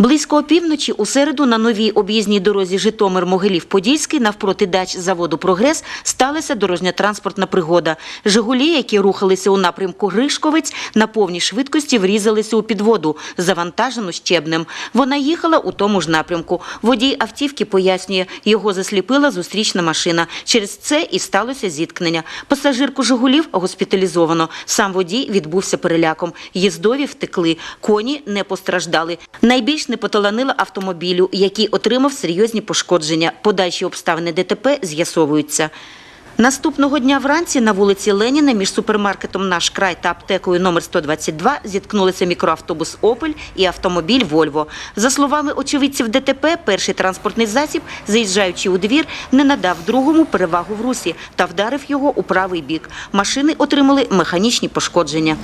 Близько опівночі у середу на новій об'їзній дорозі Житомир-Могилів-Подільський навпроти дач заводу «Прогрес» сталася дорожньо-транспортна пригода. «Жигулі», які рухалися у напрямку Гришковець, на повній швидкості врізалися у підводу, завантажену щебнем. Вона їхала у тому ж напрямку. Водій автівки пояснює, його засліпила зустрічна машина. Через це і сталося зіткнення. Пасажирку «Жигулів» госпіталізовано. Сам водій відбувся переляком. Їздові втекли. Коні не постраждали. Найбільш не поталанило автомобілю, який отримав серйозні пошкодження. Подальші обставини ДТП з'ясовуються. Наступного дня вранці на вулиці Леніна між супермаркетом «Наш край» та аптекою номер 122 зіткнулися мікроавтобус «Опель» і автомобіль «Вольво». За словами очевидців ДТП, перший транспортний засіб, заїжджаючи у двір, не надав другому перевагу в русі та вдарив його у правий бік. Машини отримали механічні пошкодження.